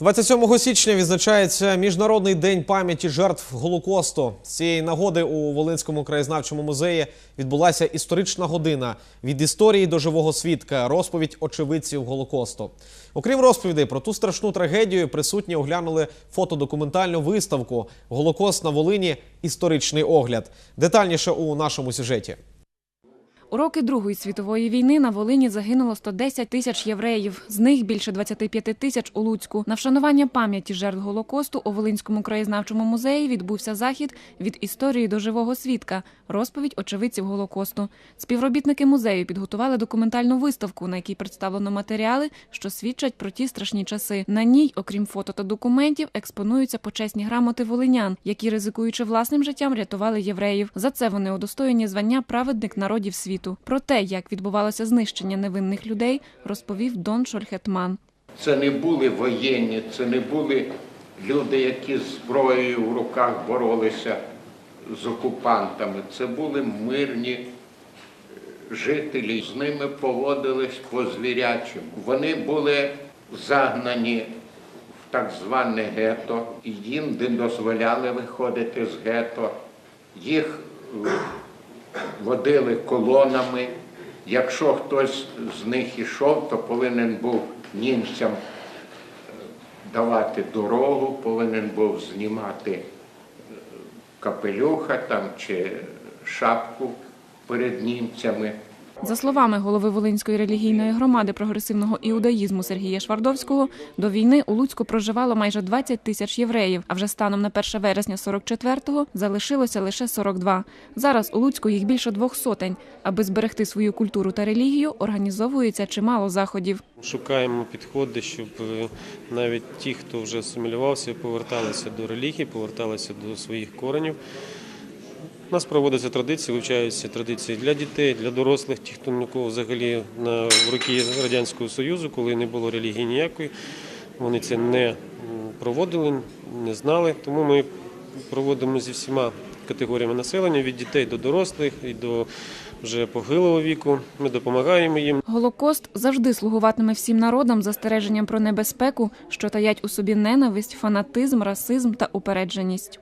27 січня відзначається Міжнародний день пам'яті жертв Голокосту. З цієї нагоди у Волинському краєзнавчому музеї відбулася історична година від історії до живого свідка, розповідь очевидців Голокосту. Окрім розповідей про ту страшну трагедію, присутні оглянули фотодокументальну виставку Голокост на Волині. Історичний огляд. Детальніше у нашому сюжеті. У роки Другої світової війни на Волині загинуло 110 тисяч євреїв. З них більше 25 тисяч у Луцьку. На вшанування пам'яті жертв Голокосту у Волинському краєзнавчому музеї відбувся захід від історії до живого свідка. Розповідь очевидців Голокосту. Співробітники музею підготували документальну виставку, на якій представлено матеріали, що свідчать про ті страшні часи. На ній, окрім фото та документів, експонуються почесні грамоти волинян, які, ризикуючи власним життям, рятували євреїв. За це вони удостоєні звання праведник народів світу. Про те, як відбувалося знищення невинних людей, розповів Дон Шольхетман. Це не були воєнні, це не були люди, які з зброєю в руках боролися з окупантами. Це були мирні е, жителі, з ними поводились по звірячому. Вони були загнані в так зване гето, їм не дозволяли виходити з гето. Їх е, водили колонами. Якщо хтось з них ішов, то повинен був німцям е, давати дорогу, повинен був знімати е, капелюха там чи шапку перед німцями. За словами голови Волинської релігійної громади прогресивного іудаїзму Сергія Швардовського, до війни у Луцьку проживало майже 20 тисяч євреїв, а вже станом на 1 вересня 44-го залишилося лише 42. Зараз у Луцьку їх більше двох сотень. Аби зберегти свою культуру та релігію, організовується чимало заходів. Шукаємо підходи, щоб е, навіть ті, хто вже асимілювався, поверталися до релігії, поверталися до своїх коренів. У нас проводяться традиції, вивчаються традиції для дітей, для дорослих, ті, хто нікого взагалі на в роки Радянського Союзу, коли не було релігії ніякої, вони це не проводили, не знали. Тому ми проводимо зі всіма категоріями населення від дітей до дорослих і до вже похилого віку. Ми допомагаємо їм. Голокост завжди слугуватиме всім народам застереженням про небезпеку, що таять у собі ненависть, фанатизм, расизм та упередженість.